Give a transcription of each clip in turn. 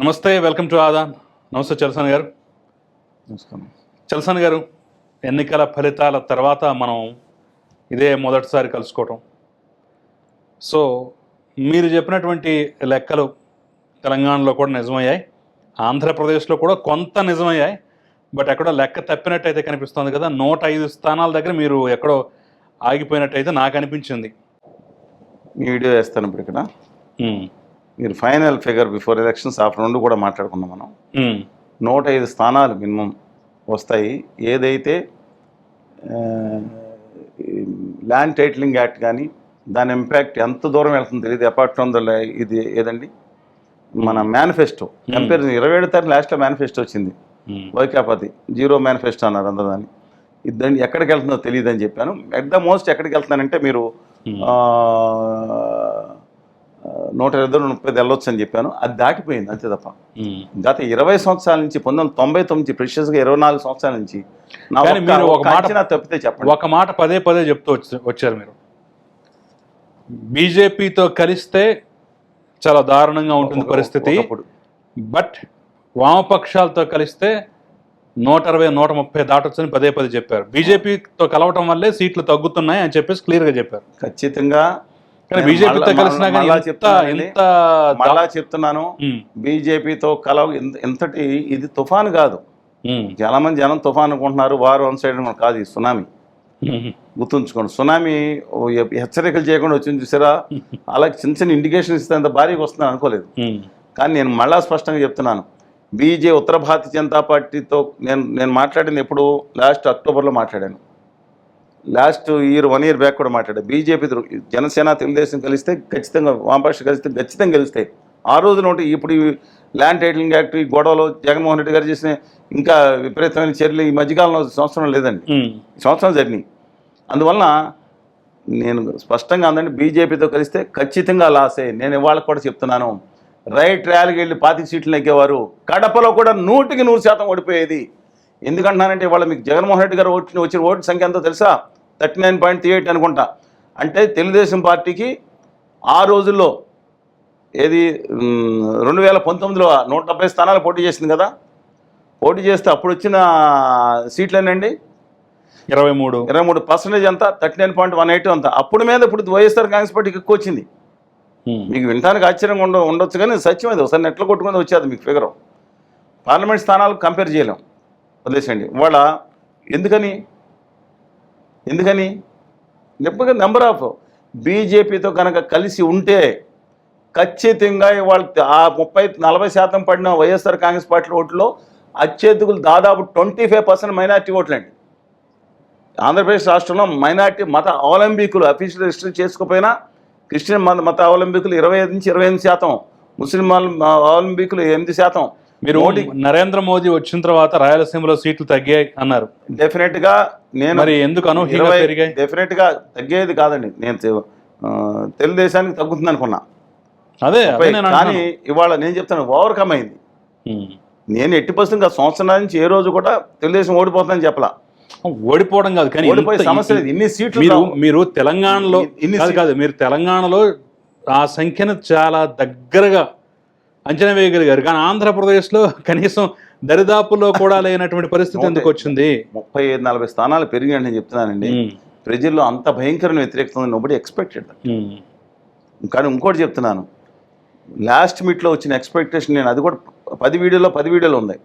నమస్తే welcome to Aadan నమస్తే చలసాని గారు. నమస్కారం. చలసాని గారు ఎన్నికల ఫలితాల తర్వాత మనం ఇదే మొదటిసారి కలుసుకోవటం. సో మీరు చెప్పినటువంటి లెక్కలు తెలంగాణలో కూడా నిజమయ్యాయి. ఆంధ్రప్రదేశ్లో కూడా కొంత నిజమయ్యాయి. బట్ ఎక్కడో లెక్క తప్పినట్టయితే కనిపిస్తుంది కదా. నూట ఐదు స్థానాల దగ్గర మీరు ఎక్కడో ఆగిపోయినట్టయితే నాకు అనిపించింది. వీడియో వేస్తాను ఇప్పుడు ఇక్కడ. మీరు ఫైనల్ ఫిగర్ బిఫోర్ ఎలక్షన్స్ ఆ రెండు కూడా మాట్లాడుకున్నాం మనం. నూట ఐదు స్థానాలు మినిమం వస్తాయి. ఏదైతే ల్యాండ్ టైటిలింగ్ యాక్ట్ కానీ దాని ఇంపాక్ట్ ఎంత దూరం వెళ్తుందో తెలియదు. అపార్ట్ ఫ్రమ్ ద ఇది ఏదండి? మన మేనిఫెస్టో. కంపేరిజన్ ఇరవై ఏడు తారీఖు లాస్ట్లో మేనిఫెస్టో వచ్చింది. వైకాపతి జీరో మేనిఫెస్టో అన్నారు అందరూ దాన్ని ఎక్కడికి వెళ్తుందో తెలియదు అని చెప్పాను. ఎట్ ద మోస్ట్ ఎక్కడికి వెళ్తున్నానంటే మీరు నూట ఇరవై ముప్పై వెళ్ళొచ్చు అని చెప్పాను. అది దాటిపోయింది అంతే తప్ప. గత ఇరవై సంవత్సరాల నుంచి పంతొమ్మిది వందల తొంభై తొమ్మిది ప్రెషియస్గా ఇరవై నాలుగు సంవత్సరాల నుంచి మీరు ఒక మాట- తప్పితే చెప్పండి. ఒక మాట పదే పదే చెప్తూ వచ్చి- వచ్చారు మీరు. బీజేపీతో కలిస్తే చాలా దారుణంగా ఉంటుంది పరిస్థితి. బట్ వామపక్షాలతో కలిస్తే నూట అరవై నూట ముప్పై దాటొచ్చని పదే పదే చెప్పారు. బీజేపీతో కలవటం వల్లే సీట్లు తగ్గుతున్నాయి అని చెప్పేసి క్లియర్గా చెప్పారు. ఖచ్చితంగా బీజేపీతో మళ్ళా- కలిసినా చెప్తున్నాను బీజేపీతో కలవ ఇంత- ఇంతటి ఇది తుఫాను కాదు. చాలా మంది జనం తుఫాన్ అనుకుంటున్నారు. వారు వన్ సైడ్. కాదు ఇది సునామీ. గుర్తుంచుకోండి. సునామీ హెచ్చరికలు చేయకుండా వచ్చింది చూసారా? అలాగే చిన్న చిన్న ఇండికేషన్ ఇస్తే అంత భారీగా వస్తుందని అనుకోలేదు. కానీ నేను మళ్ళా స్పష్టంగా చెప్తున్నాను. బీజే ఉత్తర భారతీయ జనతా పార్టీతో నేను నేను మాట్లాడింది ఎప్పుడు లాస్ట్ అక్టోబర్లో మాట్లాడాను. Last year one year back కూడా మాట్లాడాను బీజేపీ జనసేన తెలుగుదేశం కలిస్తే ఖచ్చితంగా వామపక్ష కలిస్తే ఖచ్చితంగా గెలుస్తాయి. ఆ రోజు నోటి ఇప్పుడు ఈ ల్యాండ్ టైటిలింగ్ యాక్ట్ ఈ గొడవలు జగన్మోహన్ రెడ్డి గారు చేసిన ఇంకా విపరీతమైన చర్యలు ఈ మధ్యకాలంలో సంవత్సరం లేదండి. సంవత్సరం జరిగినాయి. అందువలన నేను స్పష్టంగా అందండి బీజేపీతో కలిస్తే ఖచ్చితంగా లాసే నేను ఇవాళ కూడా చెప్తున్నాను. రైట్ ర్యాలీకి వెళ్ళి పాతిక సీట్లు నెగ్గేవారు. కడపలో కూడా నూటికి నూరు శాతం ఓడిపోయేది. ఎందుకంటున్నానంటే ఇవాళ మీకు జగన్మోహన్ రెడ్డి గారు ఓటు వచ్చిన ఓటు సంఖ్య ఎంతో తెలుసా? Thirty nine point three eight అనుకుంటా. అంటే తెలుగుదేశం పార్టీకి ఆ రోజుల్లో ఏది రెండు వేల పంతొమ్మిదిలో నూట డెబ్బై స్థానాలు పోటీ చేసింది కదా. పోటీ చేస్తే అప్పుడు వచ్చిన సీట్లేనండి ఇరవై మూడు. ఇరవై మూడు పర్సెంటేజ్ అంతా thirty nine point one eight అంతా. అప్పుడు మీద ఇప్పుడు వైఎస్ఆర్ కాంగ్రెస్ పార్టీకి ఎక్కువ వచ్చింది. మీకు వినడానికి ఆశ్చర్యంగా ఉండ ఉండొచ్చు కానీ సత్యం అది ఒకసారి నెట్లో కొట్టుకుని వచ్చేది మీకు ఫిగర్. పార్లమెంట్ స్థానాలు కంపేర్ చేయలేం. వదిలేసండి వాళ్ళ ఎందుకని? ఎందుకని? నెప్పగా నెంబర్ ఆఫ్ బీజేపీతో కనుక కలిసి ఉంటే ఖచ్చితంగా ఇవాళ ఆ ముప్పై నలభై శాతం పడిన వైఎస్ఆర్ కాంగ్రెస్ పార్టీ ఓట్లో అత్యధికులు దాదాపు ట్వంటీ ఫైవ్ పర్సెంట్ మైనార్టీ ఓట్లండి. ఆంధ్రప్రదేశ్ రాష్ట్రంలో మైనార్టీ మత అవలంబికులు అఫీషియల్ రిజిస్టర్ చేసుకోకపోయినా క్రిస్టియన్ మత మత అవలంబికులు ఇరవై ఐదు నుంచి ఇరవై ఎనిమిది శాతం ముస్లిం అవలంబికులు ఎనిమిది శాతం మీరు మోడీ నరేంద్ర మోదీ వచ్చిన తర్వాత రాయలసీమలో సీట్లు తగ్గాయి అన్నారు. డెఫినెట్గా నేను మరి ఎందుకు అనూహ్యంగా పెరిగాయి? డెఫినెట్గా తగ్గేది కాదండి. నేను తెలుగుదేశానికి తగ్గుతుంది అనుకున్నా. అదే కానీ. ఇవాళ నేను చెప్తాను ఓవర్కమ్ అయింది. నేను ఎట్టి పర్సెంట్ సంవత్సరాల నుంచి ఏ రోజు కూడా తెలుగుదేశం ఓడిపోతుందని చెప్పలా. ఓడిపోవడం కాదు కానీ ఓడిపోయే సమస్య లేదు. ఇన్ని సీట్లు మీరు తెలంగాణలో ఇన్ని కాదు మీరు తెలంగాణలో ఆ సంఖ్యను చాలా దగ్గరగా అంచనా వేయగలిగారు. కానీ ఆంధ్రప్రదేశ్లో కనీసం దరిదాపుల్లో కూడా లేనటువంటి పరిస్థితి ఎందుకు వచ్చింది? ముప్పై ఐదు నలభై స్థానాలు పెరిగాయని నేను చెప్తున్నానండి. ప్రజల్లో అంత భయంకరమైన వ్యతిరేకత ఉంది నోబడి ఎక్స్పెక్టెడ్ కానీ ఇంకోటి చెప్తున్నాను. లాస్ట్ మీట్లో వచ్చిన ఎక్స్పెక్టేషన్ నేను అది కూడా పది వీడియోలో పది వీడియోలు ఉన్నాయి.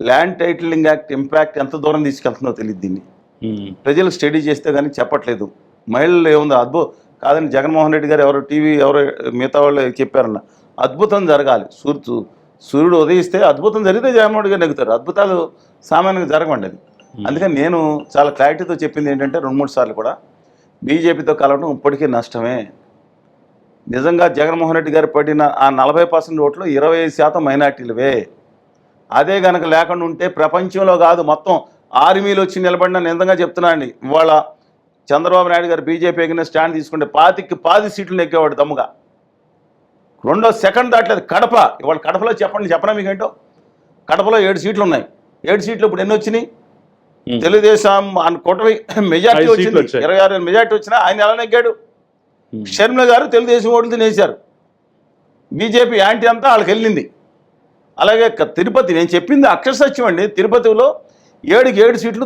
ల్యాండ్ టైటిలింగ్ యాక్ట్ ఇంపాక్ట్ ఎంత దూరం తీసుకెళ్తుందో తెలియదు దీన్ని. ప్రజలు స్టడీ చేస్తే కానీ చెప్పట్లేదు. మహిళలు ఏముందో? అద్భుత. కాదని జగన్మోహన్ రెడ్డి గారు ఎవరో టీవీ ఎవరో మిగతా వాళ్ళు చెప్పారన్న. అద్భుతం జరగాలి. సూర్యు సూర్యుడు ఉదయిస్తే అద్భుతం జరిగితే జగన్మోహన్ గారు నెగ్గుతారు. అద్భుతాలు సామాన్యంగా జరగండి అది. అందుకని నేను చాలా క్లారిటీతో చెప్పింది ఏంటంటే రెండు మూడు సార్లు కూడా బీజేపీతో కలవడం ఇప్పటికీ నష్టమే. నిజంగా జగన్మోహన్ రెడ్డి గారు పడిన ఆ నలభై పర్సెంట్ ఓట్లు ఇరవై ఐదు శాతం మైనార్టీలవే. అదే గనక లేకుండా ఉంటే ప్రపంచంలో కాదు మొత్తం ఆర్మీలు వచ్చి నిలబడిన నిజంగా చెప్తున్నా అండి. ఇవాళ చంద్రబాబు నాయుడు గారు బీజేపీ ఎగిన స్టాండ్ తీసుకుంటే పాతికి పాతి సీట్లు నెక్కేవాడు దమ్ముగా. రెండో సెకండ్ దాట్లేదు. కడప. ఇవాళ కడపలో చెప్పండి. చెప్పనా మీకేంటో? కడపలో ఏడు సీట్లు ఉన్నాయి. ఏడు సీట్లు ఇప్పుడు ఎన్ని వచ్చినాయి. తెలుగుదేశం కూటమి మెజార్టీ వచ్చింది. ఇరవై ఆరు మెజార్టీ వచ్చినా ఆయన ఎలా నెగ్గాడు. షర్మిల గారు తెలుగుదేశం ఓట్లు తినేశారు. బీజేపీ యాంటీ అంతా వాళ్ళకి వెళ్ళింది. అలాగే తిరుపతి నేను చెప్పింది అక్షర సత్యం అండి. తిరుపతిలో ఏడుకి ఏడు సీట్లు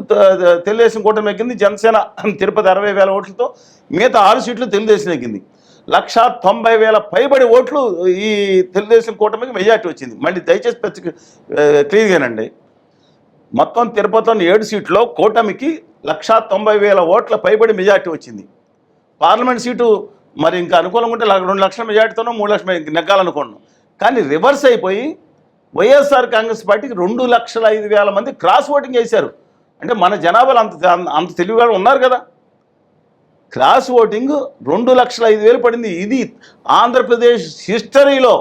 తెలుగుదేశం కూటమి ఎక్కింది జనసేన తిరుపతి అరవై వేల ఓట్లతో మిగతా ఆరు సీట్లు తెలుగుదేశం ఎక్కింది లక్ష తొంభై వేల పైబడి ఓట్లు ఈ తెలుగుదేశం కూటమికి మెజార్టీ వచ్చింది. మళ్ళీ దయచేసి ప్రతి క్లియర్గానండి. మొత్తం తిరుపతిలోని ఏడు సీట్లో కూటమికి లక్ష తొంభై వేల ఓట్ల పైబడి మెజార్టీ వచ్చింది. పార్లమెంట్ సీటు మరి ఇంకా అనుకూలంగా ఉంటే ల- రెండు లక్షల మెజార్టీతోనో మూడు లక్షల మె- నెగ్గాలనుకున్నాం కానీ రివర్స్ అయిపోయి వైఎస్ఆర్ కాంగ్రెస్ పార్టీకి రెండు లక్షల ఐదు వేల మంది క్రాస్ ఓటింగ్ చేశారు అంటే మన జనాభాలు అంత అంత తెలివిగా ఉన్నారు కదా. క్రాస్ ఓటింగ్ రెండు లక్షల ఐదు వేలు పడింది. ఇది ఆంధ్రప్రదేశ్ హిస్టరీలో.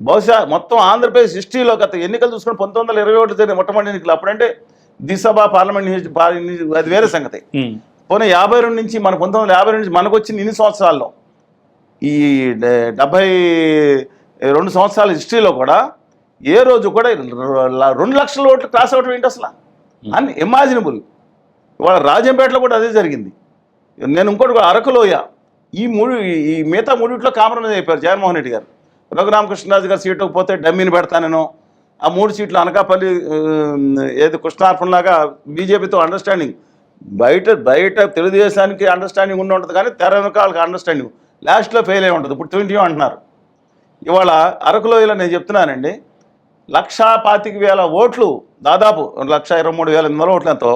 బహుశా మొత్తం ఆంధ్రప్రదేశ్ హిస్టరీలో గత ఎన్నికలు చూసుకుని పంతొమ్మిది వందల ఇరవై ఒకటి జరిగిన మొట్టమొదటి ఎన్నికలు అప్పుడంటే దిశభ పార్లమెంట్ అది వేరే సంగతి. పోనీ యాభై రెండు నుంచి మన పంతొమ్మిది వందల యాభై నుంచి మనకు వచ్చిన ఇన్ని సంవత్సరాల్లో. ఈ డెబ్భై రెండు సంవత్సరాల హిస్టరీలో కూడా ఏ రోజు కూడా రెండు లక్షల ఓట్లు క్రాస్ అవటం ఏంటి అసలు? Unimaginable. ఇవాళ రాజంపేటలో కూడా అదే జరిగింది. నేను ఇంకోటి కూడా అరకులోయ. ఈ మూడు ఈ మిగతా మూడిట్లో కాంప్రమైజ్ అయిపోయారు జగన్మోహన్ రెడ్డి గారు. రఘురామకృష్ణరాజు గారు సీటుకు పోతే డమ్మీని పెడతానేను ఆ మూడు సీట్లు అనకాపల్లి ఏది కృష్ణార్పణలాగా బీజేపీతో అండర్స్టాండింగ్ బయట బయట తెలుగుదేశానికి అండర్స్టాండింగ్ ఉండి ఉంటుంది కానీ తెర వెనకాలకి అండర్స్టాండింగ్ లాస్ట్లో ఫెయిల్ అయి ఉంటుంది. ఇప్పుడు ట్వంటీ అంటున్నారు. ఇవాళ అరకులోయలో నేను చెప్తున్నానండి. లక్షా పాతిక వేల ఓట్లు దాదాపు లక్ష ఇరవై మూడు వేల ఎనిమిది ఓట్లతో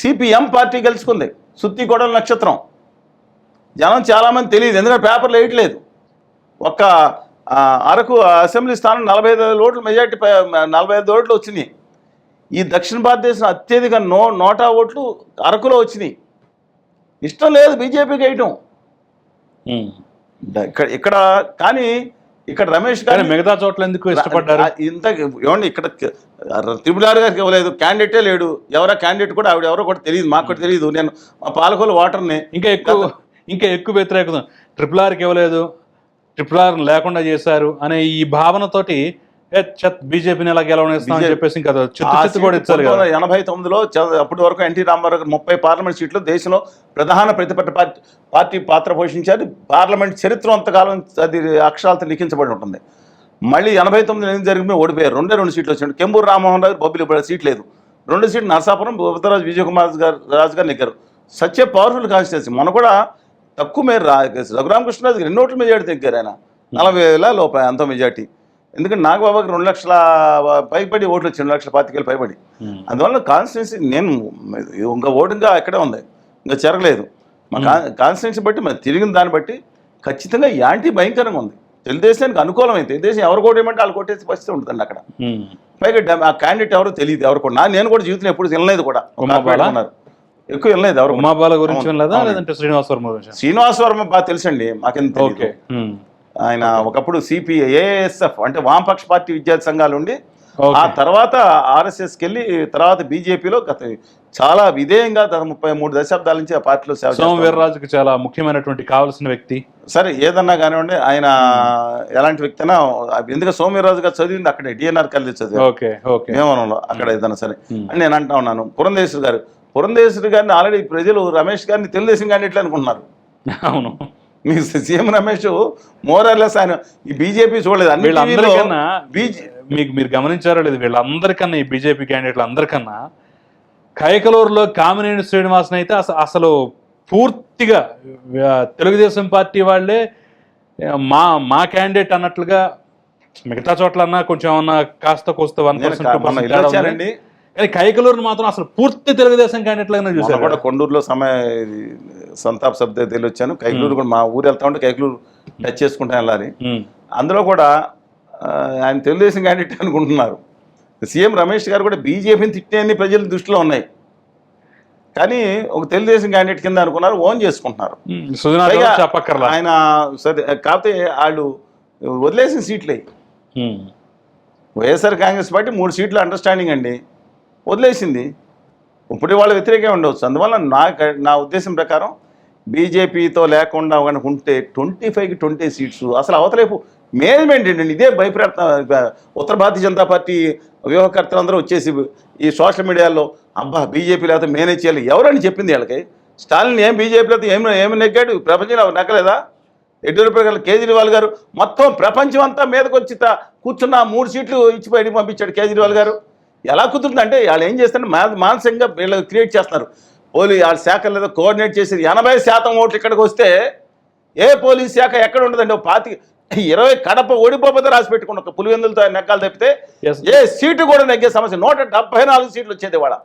సిపిఎం పార్టీ గెలుచుకుంది. సుత్తి కొడల నక్షత్రం. జనం చాలామంది తెలియదు ఎందుకంటే పేపర్లు వేయట్లేదు ఒక్క అరకు అసెంబ్లీ స్థానం నలభై ఐదు ఓట్లు మెజార్టీ నలభై ఐదు ఓట్లు వచ్చినాయి. ఈ దక్షిణ భారతదేశం అత్యధిక నో నోటా ఓట్లు అరకులో వచ్చినాయి. ఇష్టం లేదు బీజేపీకి వేయటం. ఇక్కడ ఇక్కడ కానీ ఇక్కడ రమేష్ గారు మిగతా చోట్ల ఎందుకు ఇష్టపడ్డారు? ఇంత ఏమండి ఇక్కడ త్రిపుల్ ఆర్ గారికి ఇవ్వలేదు. క్యాండిడేటే లేడు. ఎవరో క్యాండిడేట్ కూడా ఆవిడ ఎవరో కూడా తెలియదు మాకు కూడా తెలియదు. నేను మా పాలకోలు వాటర్ని ఇంకా ఎక్కువ ఇంకా ఎక్కువ వ్యతిరేకత ట్రిపుల్ ఆర్కి ఇవ్వలేదు. ట్రిపుల్ ఆర్ లేకుండా చేశారు అనే ఈ భావనతోటి బీజేపీని ఎలా గెలవనేస్తాం అని BJP చెప్పేసి ఇంకా ఎనభై తొమ్మిదిలో అప్పటి వరకు ఎన్టీ రామారావు గారు ముప్పై పార్లమెంట్ సీట్లు దేశంలో ప్రధాన ప్రతిపక్ష పార్టీ పార్టీ పాత్ర పోషించారు. పార్లమెంట్ చరిత్ర అంతకాలం అది అక్షరాలతో లిఖించబడి ఉంటుంది. మళ్ళీ ఎనభై తొమ్మిది ఎనిమిది జరిగి ఓడిపోయారు. రెండే రెండు సీట్లు వచ్చింది కెంబూరు రామ్మోహన్ రావు బొబ్బిలి ఇప్పుడు సీట్ లేదు. రెండు సీట్లు నరసాపురం బుద్ధరాజు విజయకుమార్ గారు రాజు గారు నెగ్గారు. A powerful constituency. మొన్న కూడా తక్కువ మేర రఘురామకృష్ణరాజు గారు ఎన్ని ఓట్ల మెజార్టీ దగ్గర ఆయన. నలభై వేల లోపల అంత మెజార్టీ. ఎందుకంటే నాగబాబాకి రెండు లక్షల పైబడి ఓట్లు వచ్చి రెండు లక్షల పాతికేలు పైబడి. ఉమ్. అందువల్ల కాన్స్టిట్యున్సీ నేను ఇంకా ఓటు ఇంకా ఇక్కడే ఉంది. ఇంకా జరగలేదు. మా కాన్స్టిట్యున్సీ బట్టి మరి తిరిగిన దాన్ని బట్టి ఖచ్చితంగా యాంటీ భయంకరంగా ఉంది. తెలుగుదేశానికి అనుకూలమైంది తెలుగుదేశం ఎవరు కొట్టేయమంటే వాళ్ళు కొట్టేసి పరిస్థితి ఉంటుందండి అక్కడ. పైగా ఆ క్యాండిడేట్ ఎవరో తెలియదు ఎవరు కూడా నా- నేను కూడా జీవితంలో ఎప్పుడు వినలేదు కూడా? ఉన్నారు ఎక్కువ వినలేదు ఎవరు. ఉమాబాల గురించి వినలేదా. లేదంటే శ్రీనివాస్ వర్మ శ్రీనివాస్ వర్మ బాగా తెలుసండి. మాకెంత ఓకే. ఆయన ఒకప్పుడు సిపిఐ ఏఎస్ఎఫ్ అంటే వామపక్ష పార్టీ విద్యార్థి సంఘాలు ఉండి. ఆ తర్వాత ఆర్ఎస్ఎస్కి వెళ్ళి తర్వాత బీజేపీలో గత చాలా విధేయంగా గత ముప్పై మూడు దశాబ్దాల నుంచి ఆ పార్టీలో సేవ సోమ. వీర్రాజుకి చాలా ముఖ్యమైనటువంటి కావాల్సిన వ్యక్తి. సరే ఏదన్నా కానివ్వండి ఆయన ఎలాంటి వ్యక్తి అయినా ఎందుకంటే సోమవీర్రాజు గారు చదివింది అక్కడే డిఎన్ఆర్ కాలేజ్ ఓకే ఓకే. భీమవరంలో అక్కడ ఏదైనా సరే. Hmm. అని నేను అంటా ఉన్నాను. పురంధేశ్వరి గారు పురంధేశ్వరి గారిని ఆల్రెడీ ప్రజలు రమేష్ గారిని తెలుగుదేశం క్యాండిడేట్లు అనుకుంటున్నారు. అవును. మీ సీఎం రమేష్ మోరల్లెస్ ఆయన. ఈ బీజేపీ చూడలేదు. వీళ్ళందరికన్నా మీకు మీరు గమనించారో లేదు వీళ్ళందరికన్నా ఈ బీజేపీ క్యాండిడేట్లు అందరికన్నా కైకలూరులో కామినేని శ్రీనివాసన్ అయితే అసలు పూర్తిగా తెలుగుదేశం పార్టీ వాళ్ళే మా మా క్యాండిడేట్ అన్నట్లుగా మిగతా చోట్లన్నా కొంచెం ఏమన్నా కాస్త కోస్త వన్ నేను కానీ కైకలూరుని మాత్రం అసలు పూర్తి తెలుగుదేశం క్యాండిడేట్ లాగానే మొన్న చూసారు కూడా కొండూరులో సమయ సంతాప్ శబ్ద తెలిసి వచ్చాను కైకలూరు కూడా మా ఊరు వెళ్తా ఉంటే కైకలూరు టచ్ చేసుకుంటా వెళ్ళాలి అందులో కూడా ఆయన తెలుగుదేశం క్యాండిడేట్ అనుకుంటున్నారు. సీఎం రమేష్ గారు కూడా బీజేపీని తిట్టేయని ప్రజల దృష్టిలో ఉన్నాయి. కానీ ఒక తెలుగుదేశం క్యాండిడేట్ కింద అనుకున్నారు ఓన్ చేసుకుంటున్నారు. ఆయన సరే కాకపోతే వాళ్ళు వదిలేసిన సీట్లే. వైఎస్ఆర్ కాంగ్రెస్ పార్టీ మూడు సీట్లు అండర్స్టాండింగ్ అండి. వదిలేసింది. ఇప్పుడు వాళ్ళ వ్యతిరేకంగా ఉండవచ్చు. అందువల్ల నా నా ఉద్దేశం ప్రకారం బీజేపీతో లేకుండా కనుక ఉంటే ట్వంటీ ఫైవ్కి ట్వంటీ సీట్స్ అసలు అవతలేపు మేనేజ్మెంట్ ఏంటండి ఇదే భయప్రత ఉత్తర భారతీయ జనతా పార్టీ వ్యూహకర్తలందరూ వచ్చేసి ఈ సోషల్ మీడియాలో అబ్బా బీజేపీ లేకపోతే మేనేజ్ చేయాలి. ఎవరని చెప్పింది వీళ్ళకి? స్టాలిన్ ఏం బీజేపీ లేకపోతే ఏమి ఏమి నెగ్గాడు? ప్రపంచంలో నెగ్గలేదా? యడ్యూరప్ప గారు కేజ్రీవాల్ గారు మొత్తం ప్రపంచం అంతా మీదకొచ్చి కూర్చున్న మూడు సీట్లు ఇచ్చి బయటికి పంపించాడు కేజ్రీవాల్ గారు. ఎలా కుదురుతుందంటే వాళ్ళు ఏం చేస్తారు మానసికంగా వీళ్ళు క్రియేట్ చేస్తున్నారు. పోలీ వాళ్ళ శాఖలు ఏదో కోఆర్డినేట్ చేసి ఎనభై శాతం ఓట్లు ఇక్కడికి వస్తే ఏ పోలీస్ శాఖ ఎక్కడ ఉండదండి? పాతి ఇరవై కడప ఓడిపోతే రాసి పెట్టుకున్న ఒక పులివెందులతో ఆయన నెగ్గాలు తప్పితే. ఏ సీటు కూడా నెగ్గే సమస్య. నూట డెబ్బై నాలుగు సీట్లు వచ్చేది వాళ్ళ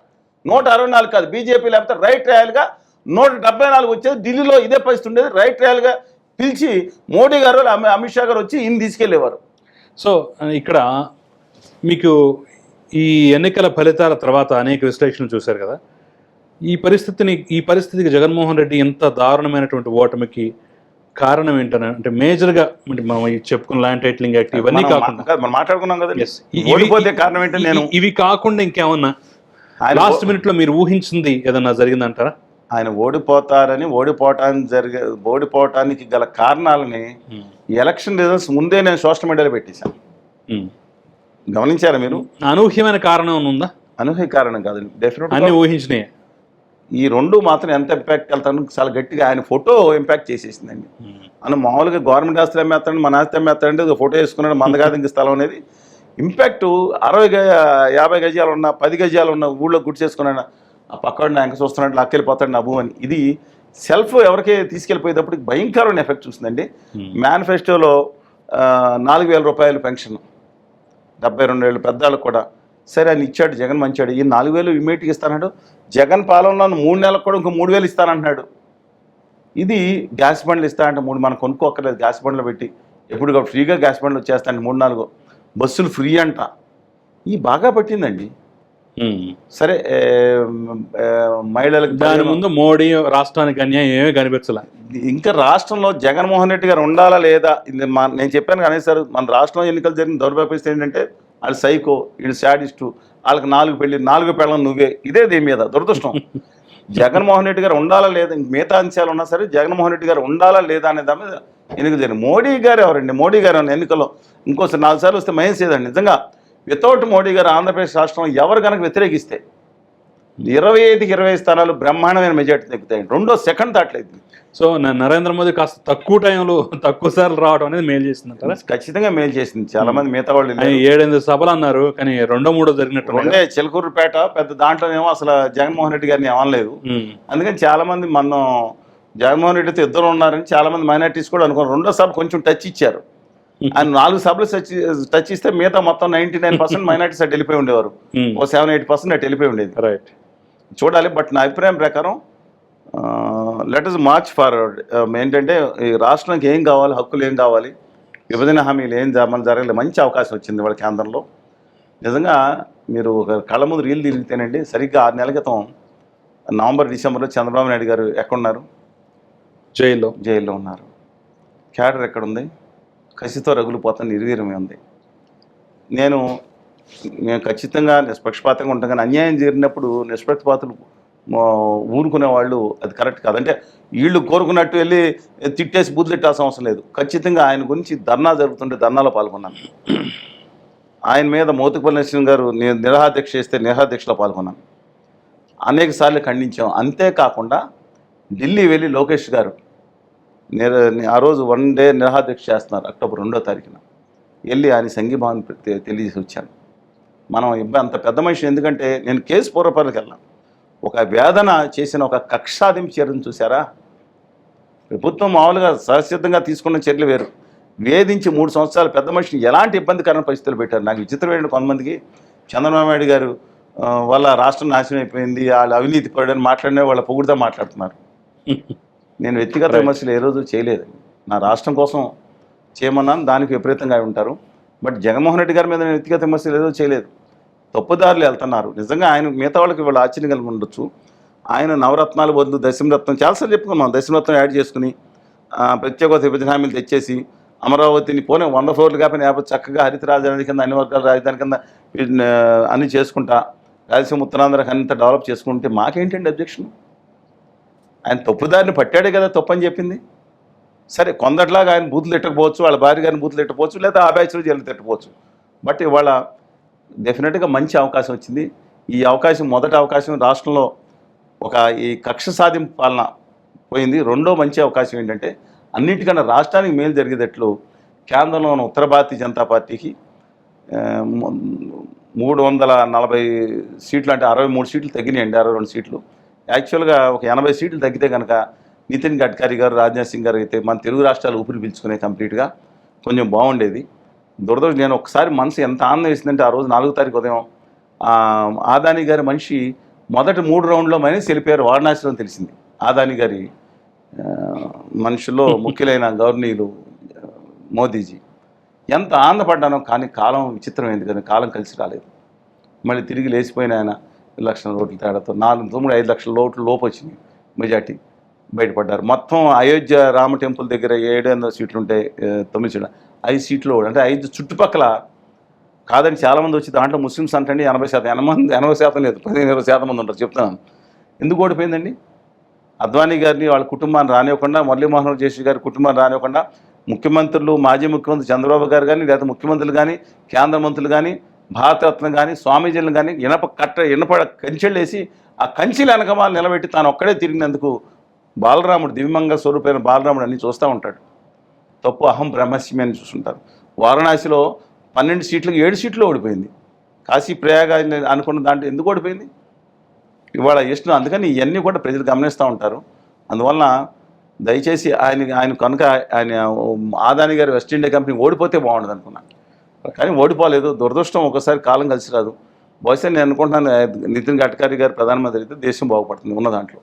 నూట అరవై నాలుగు కాదు. బీజేపీ లేకపోతే రైట్ ట్రయల్గా నూట డెబ్బై నాలుగు వచ్చేది. ఢిల్లీలో ఇదే పరిస్థితి ఉండేది. రైట్ ట్రయల్గా పిలిచి మోడీ గారు అమి- అమిత్ షా గారు వచ్చి ఈయన తీసుకెళ్ళేవారు సో ఇక్కడ మీకు ఈ ఎన్నికల ఫలితాల తర్వాత అనేక విశ్లేషణలు చూశారు కదా. ఈ పరిస్థితిని ఈ పరిస్థితికి జగన్మోహన్ రెడ్డి ఎంత దారుణమైనటువంటి ఓటమికి కారణం ఏంటని అంటే మేజర్గా అంటే మనం చెప్పుకున్న ల్యాండ్ టైటిలింగ్ యాక్ట్ ఇవన్నీ కాకుండా మనం మాట్లాడుకున్నాం కదా ఓడిపోతే కారణం ఏంటంటే నేను ఇవి కాకుండా ఇంకేమన్నా లాస్ట్ మినిట్లో మీరు ఊహించింది ఏదన్నా జరిగిందంటారా? ఆయన ఓడిపోతారని ఓడిపోవటానికి జరిగే ఓడిపోవటానికి గల కారణాలని ఈ ఎలక్షన్ రిజల్ట్స్ ముందే నేను సోషల్ మీడియాలో పెట్టేశాను. ఉమ్. గమనించారా మీరు? అనూహ్యమైన కారణం ఉందా? అనూహ్య కారణం కాదు. డెఫినెట్ అన్ని ఊహించినాయి. ఈ రెండు మాత్రం ఎంత ఇంపాక్ట్ వెళ్తాను చాలా గట్టిగా ఆయన ఫోటో ఇంపాక్ట్ చేసేసిందండి. అని మామూలుగా గవర్నమెంట్ ఆస్తులు అమ్మేస్తాడు మన ఆస్తి అమ్మేస్తాడంటే ఒక ఫోటో వేసుకున్నాడు మందగాది ఇంక స్థలం అనేది. ఇంపాక్ట్ అరవై గజ యాభై గజాలు ఉన్న పది గజాలు ఉన్న ఊళ్ళో గుడి చేసుకున్నాడు ఆ పక్కన నా ఇంక చూస్తున్నాడు లాక్కెళ్ళిపోతాడు నా భూమి అని. ఇది సెల్ఫ్ ఎవరికి తీసుకెళ్ళిపోయేటప్పుడు భయంకరమైన ఎఫెక్ట్ చూస్తుందండి మేనిఫెస్టోలో నాలుగు వేల రూపాయలు పెన్షన్ డెబ్బై రెండు ఏళ్ళు పెద్దాళ్ళకు కూడా. సరే ఆయన ఇచ్చాడు జగన్ మంచాడు ఈ నాలుగు వేలు ఇమీడియట్గా ఇస్తానన్నాడు. జగన్ పాలనలో మూడు నెలలకు కూడా ఇంకో మూడు వేలు ఇస్తానంటున్నాడు ఇది గ్యాస్ బండ్లు ఇస్తానంటే మూడు మనం కొనుక్కోక్కర్లేదు. గ్యాస్ బండ్లు పెట్టి ఎప్పుడు ఫ్రీగా గ్యాస్ బండ్లు వచ్చేస్తాను మూడు నాలుగు. బస్సులు ఫ్రీ అంట. ఈ బాగా పట్టిందండి. సరే మహిళలకు దాని ముందు మోడీ రాష్ట్రానికి అన్యాయం ఏమీ కనిపించలే. ఇంకా రాష్ట్రంలో జగన్మోహన్ రెడ్డి గారు ఉండాలా లేదా? ఇది మా నేను చెప్పాను కానీ సార్ మన రాష్ట్రంలో ఎన్నికలు జరిగిన దౌర్భాగ్యస్తే ఏంటంటే వాళ్ళు సైకో వీళ్ళు శాడిస్టు వాళ్ళకి నాలుగు పెళ్ళి నాలుగు పెళ్ళం నువ్వే. ఇదే దీని మీద దురదృష్టం. జగన్మోహన్ రెడ్డి గారు ఉండాలా లేదా? మిగతా అంశాలు ఉన్నా సరే జగన్మోహన్ రెడ్డి గారు ఉండాలా లేదా అనే దాని మీద ఎన్నికలు జరిగింది మోడీ గారు ఎవరండి? మోడీ గారు ఎన్నికల్లో ఇంకోసారి నాలుగు సార్లు వస్తే మహేష్ ఏదండి? నిజంగా వితౌట్ మోడీ గారు ఆంధ్రప్రదేశ్ రాష్ట్రం ఎవరు కనుక వ్యతిరేకిస్తే ఇరవై ఐదుకి ఇరవై స్థానాలు బ్రహ్మాండమైన మెజార్టీ తగ్గుతాయి రెండో సెకండ్ దాట్లేదు సో నరేంద్ర మోదీ కాస్త తక్కువ టైంలో తక్కువ సార్లు రావడం అనేది మేలు చేసిందంటారా? ఖచ్చితంగా మేలు చేసింది. చాలా మంది మిగతా వాళ్ళు. ఏడెనిమిది సభలు అన్నారు కానీ రెండో మూడో జరిగినట్టు రెండే చిలకూరుపేట పెద్ద దాంట్లోనేమో అసలు జగన్మోహన్ రెడ్డి గారిని ఏమనలేదు అందుకని చాలా మంది మనం జగన్మోహన్ రెడ్డితో ఇద్దరు ఉన్నారని చాలా మంది మైనార్టీస్ కూడా అనుకున్నారు. రెండో సభ కొంచెం టచ్ ఇచ్చారు. ఆయన నాలుగు సభలు టచ్ ఇస్తే మిగతా మొత్తం నైన్టీ నైన్ పర్సెంట్ మైనార్టీస్ అటు వెళ్ళిపోయి ఉండేవారు. ఓ సెవెన్ ఎయిట్ పర్సెంట్ అటు వెళ్ళిపోయి ఉండేది. రైట్ చూడాలి బట్ నా అభిప్రాయం ప్రకారం లెట్ ఇస్ మార్చ్ ఫార్వర్డ్ ఏంటంటే ఈ రాష్ట్రానికి ఏం కావాలి హక్కులు ఏం కావాలి విభజన హామీలు ఏం జరగ జరగలేదు మంచి అవకాశం వచ్చింది వాళ్ళ కేంద్రంలో. నిజంగా మీరు ఒక కళ్ళ ముందు రీల్ తిరిగితేనండి సరిగ్గా ఆరు నెలల క్రితం నవంబర్ డిసెంబర్లో చంద్రబాబు నాయుడు గారు ఎక్కడున్నారు? జైల్లో. జైల్లో ఉన్నారు. క్యాడర్ ఎక్కడుంది? కసితో రగులిపోతున్న నిర్వీర్యమే ఉంది నేను నేను ఖచ్చితంగా నిష్పక్షపాతంగా ఉంటాం కానీ అన్యాయం జరిగినప్పుడు నిష్పక్షపాతులు ఊరుకునే వాళ్ళు అది కరెక్ట్ కాదు. అంటే వీళ్ళు కోరుకున్నట్టు వెళ్ళి తిట్టేసి బుద్ధిట్టాల్సిన అవసరం లేదు. ఖచ్చితంగా ఆయన గురించి ధర్నా జరుగుతుంటే ధర్నాలో పాల్గొన్నాను. ఆయన మీద మోతుపల్లి నరసింహ గారు నిరహాధ్యక్ష చేస్తే నిరహాధ్యక్షలో పాల్గొన్నాను. అనేక సార్లు ఖండించాం. అంతేకాకుండా ఢిల్లీ వెళ్ళి లోకేష్ గారు నిర ఆ రోజు వన్ డే నిరహాదీక్ష చేస్తున్నారు అక్టోబర్ రెండో తారీఖున. వెళ్ళి ఆయన సంఘీభావం తెలియజేసి వచ్చాను. మనం ఇబ్బంది అంత పెద్ద మనిషి ఎందుకంటే నేను కేసు పూర్వపరకు వెళ్ళాను. ఒక వేదన చేసిన ఒక కక్షాదింపు చర్యను చూసారా ప్రభుత్వం మామూలుగా సహసిద్ధంగా తీసుకున్న చర్యలు వేరు. వేధించి మూడు సంవత్సరాలు పెద్ద మనిషిని ఎలాంటి ఇబ్బందికరమైన పరిస్థితులు పెట్టారు? నాకు విచిత్రమైన కొంతమందికి చంద్రబాబు నాయుడు గారు వాళ్ళ రాష్ట్రం నాశనం అయిపోయింది వాళ్ళు అవినీతి పడని మాట్లాడిన వాళ్ళ పొగుడుతో మాట్లాడుతున్నారు. నేను వ్యక్తిగత. విమర్శలు ఏ రోజు చేయలేదు. నా రాష్ట్రం కోసం చేయమన్నాను దానికి విపరీతంగా ఉంటారు. బట్ జగన్మోహన్ రెడ్డి గారి మీద నేను వ్యక్తిగత విమర్శలు ఏదో చేయలేదు. తప్పుదారులు వెళ్తున్నారు. నిజంగా ఆయన మిగతా వాళ్ళకి వాళ్ళు ఆశ్చర్యం కలిగి ఉండొచ్చు. ఆయన నవరత్నాలు బదులు దశమరత్నం చాలాసార్లు చెప్పుకున్నాం. దశమరత్నం యాడ్ చేసుకుని ప్రత్యేక విభజన హామీలు తెచ్చేసి అమరావతిని పోనీ వంద ఫ్లోర్లు కాకపోయినా యాభై చక్కగా హరిత రాజధాని కింద అన్ని వర్గాల రాజధాని కింద అన్ని చేసుకుంటా రాయలసీమ ఉత్తరాంధ్రకు అంత డెవలప్ చేసుకుంటే మాకేంటండి అబ్జెక్షన్ ఆయన తప్పుదారిని పట్టాడే కదా తప్పని చెప్పింది. సరే కొందట్లాగా ఆయన బూతులు తిట్టకపోవచ్చు వాళ్ళ భార్య గారిని బూతులు తిట్టకపోవచ్చు లేదా ఆ బ్యాచ్లో జైలు తిట్టకపోవచ్చు. బట్ ఇవాళ డెఫినెట్గా మంచి అవకాశం వచ్చింది. ఈ అవకాశం మొదటి అవకాశం రాష్ట్రంలో ఒక ఈ కక్ష సాధింపు పాలన పోయింది. రెండో మంచి అవకాశం ఏంటంటే అన్నిటికన్నా రాష్ట్రానికి మేలు జరిగేటట్లు కేంద్రంలో ఉన్న ఉత్తర భారతీయ జనతా పార్టీకి మూడు వందల నలభై సీట్లు అంటే అరవై మూడు సీట్లు తగ్గినాయండి అరవై రెండు సీట్లు. యాక్చువల్గా ఒక ఎనభై సీట్లు తగ్గితే కనుక నితిన్ గడ్కరీ గారు రాజ్నాథ్ సింగ్ గారు అయితే మన తెలుగు రాష్ట్రాలు ఊపిరి పీల్చుకునే కంప్లీట్గా కొంచెం బాగుండేది. దురదృష్ట నేను ఒకసారి మనసు ఎంత ఆనందం వేసిందంటే ఆ రోజు నాలుగో తారీఖు ఉదయం ఆదాని గారి మనిషి మొదటి మూడు రౌండ్లో మైనస్ వెళ్ళిపోయారు వారణాసిలో తెలిసింది. ఆదాని గారి మనుషుల్లో ముఖ్యులైన గవర్నీలు మోదీజీ. ఎంత ఆనందపడ్డానో కానీ కాలం విచిత్రమైంది కానీ కాలం కలిసి రాలేదు. మళ్ళీ తిరిగి లేచిపోయిన ఆయన లక్షల ఓట్ల తేడాతో నాలుగు తొమ్మిది ఐదు లక్షల ఓట్లు లోపు వచ్చినాయి. మెజార్టీ బయటపడ్డారు. మొత్తం అయోధ్య రామ టెంపుల్ దగ్గర ఏడు వందల సీట్లు ఉంటాయి తొమ్మిది సీట్లు ఐదు సీట్లు అంటే ఐదు చుట్టుపక్కల కాదని చాలామంది వచ్చి దాంట్లో ముస్లిమ్స్ అంటే ఎనభై శాతం ఎనభై ఎనభై శాతం లేదు పదిహేను ఇరవై శాతం మంది ఉంటారు చెప్తున్నాను. ఎందుకు ఓడిపోయిందండి? అద్వానీ గారిని వాళ్ళ కుటుంబాన్ని రానివ్వకుండా మురళీమోహన్ జేషి గారి కుటుంబాన్ని రానివ్వకుండా ముఖ్యమంత్రులు మాజీ ముఖ్యమంత్రి చంద్రబాబు గారు కానీ లేదా ముఖ్యమంత్రులు కానీ కేంద్ర మంత్రులు కానీ భారతరత్న కానీ స్వామీజీలను కానీ ఇనప కట్ట ఇనప కంచెళ్ళేసి వేసి ఆ కంచెలు వెనకమాలు నిలబెట్టి తాను ఒక్కడే తిరిగినందుకు బాలరాముడు దివ్యమంగ స్వరూపైన బాలరాముడు అన్ని చూస్తూ ఉంటాడు. తప్పు అహం బ్రహ్మస్మి అని చూస్తుంటారు. వారణాసిలో పన్నెండు సీట్లకు ఏడు సీట్లు ఓడిపోయింది. కాశీ ప్రయాగ అనుకున్న దాంట్లో ఎందుకు ఓడిపోయింది? ఇవాళ ఇష్టం అందుకని ఇవన్నీ కూడా ప్రజలు గమనిస్తూ ఉంటారు. అందువలన దయచేసి ఆయన ఆయన కనుక ఆయన ఆదాని గారి వెస్ట్ ఇండియా కంపెనీ ఓడిపోతే బాగుండదు అనుకున్నాను కానీ ఓడిపోలేదు. దురదృష్టం ఒకసారి కాలం కలిసి రాదు. బహుశా నేను అనుకుంటున్నాను నితిన్ గడ్కరీ గారు ప్రధానమంత్రి అయితే దేశం బాగుపడుతుంది ఉన్న దాంట్లో.